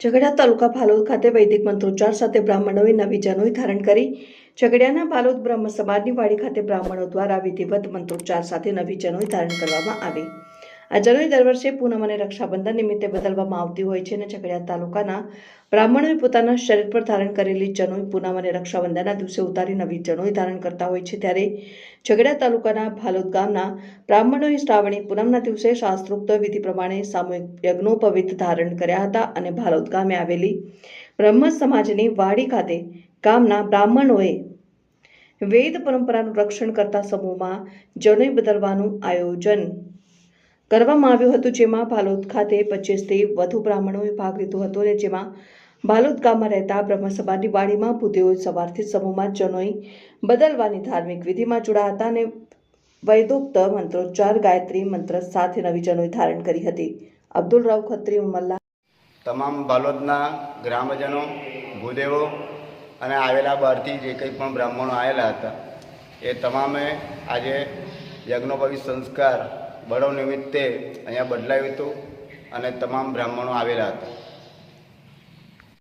ઝઘડિયા તાલુકા ભાલોદ ખાતે વૈદિક મંત્રોચ્ચાર સાથે બ્રાહ્મણોએ નવી જનોઈ ધારણ કરી. ઝઘડિયાના ભાલોદ બ્રહ્મ સમાજની વાડી ખાતે બ્રાહ્મણો દ્વારા વિધિવત મંત્રોચ્ચાર સાથે નવી જનોઈ ધારણ કરવામાં આવી. આ જનોઈ દર વર્ષે પૂનમ અને રક્ષાબંધન નિમિત્તે બદલવામાં આવતી હોય છે અને ઝઘડિયા તાલુકાના બ્રાહ્મણોએ પોતાના શરીર પર ધારણ કરેલી જનોઈ પૂનમ અને રક્ષાબંધનના દિવસે ઉતારી નવી જનોઈ ધારણ કરતા હોય છે. ત્યારે ઝઘડિયા તાલુકાના ભાલોદ ગામના બ્રાહ્મણોએ શ્રાવણી પૂનમના દિવસે શાસ્ત્રોક્ત વિધિ પ્રમાણે સામૂહિક યજ્ઞોપવિત ધારણ કર્યા હતા અને ભાલોદ ગામે આવેલી બ્રહ્મ સમાજની વાડી ખાતે ગામના બ્રાહ્મણોએ વેદ પરંપરાનું રક્ષણ કરતા સમૂહમાં જનોઈ બદલવાનું આયોજન કરવામાં આવ્યું હતું, જેમાં ભાલોદ ખાતે પચીસથી વધુ બ્રાહ્મણોએ ભાગ લીધો હતો અને જેમાં ભાલોદ ગામમાં રહેતા બ્રહ્મસભાની વાડીમાં ભૂદેવો સવારથી સમૂહમાં જનોઈ બદલવાની ધાર્મિક વિધિમાં જોડાયા હતા અને વૈદોક્ત મંત્રોચ્ચાર, ગાયત્રી મંત્ર સાથે નવી જનોઈ ધારણ કરી હતી. અબ્દુલ રાવ ખત્રી મલ્લા તમામ બાલોદના ગ્રામજનો, ભૂદેવો અને આવેલા બહારથી જે કંઈ પણ બ્રાહ્મણો આવેલા હતા, એ તમામે આજે યજ્ઞોપવિત સંસ્કાર બળો નિમિત્તે અહીંયા બદલાયું હતું અને તમામ બ્રાહ્મણો આવેલા હતા.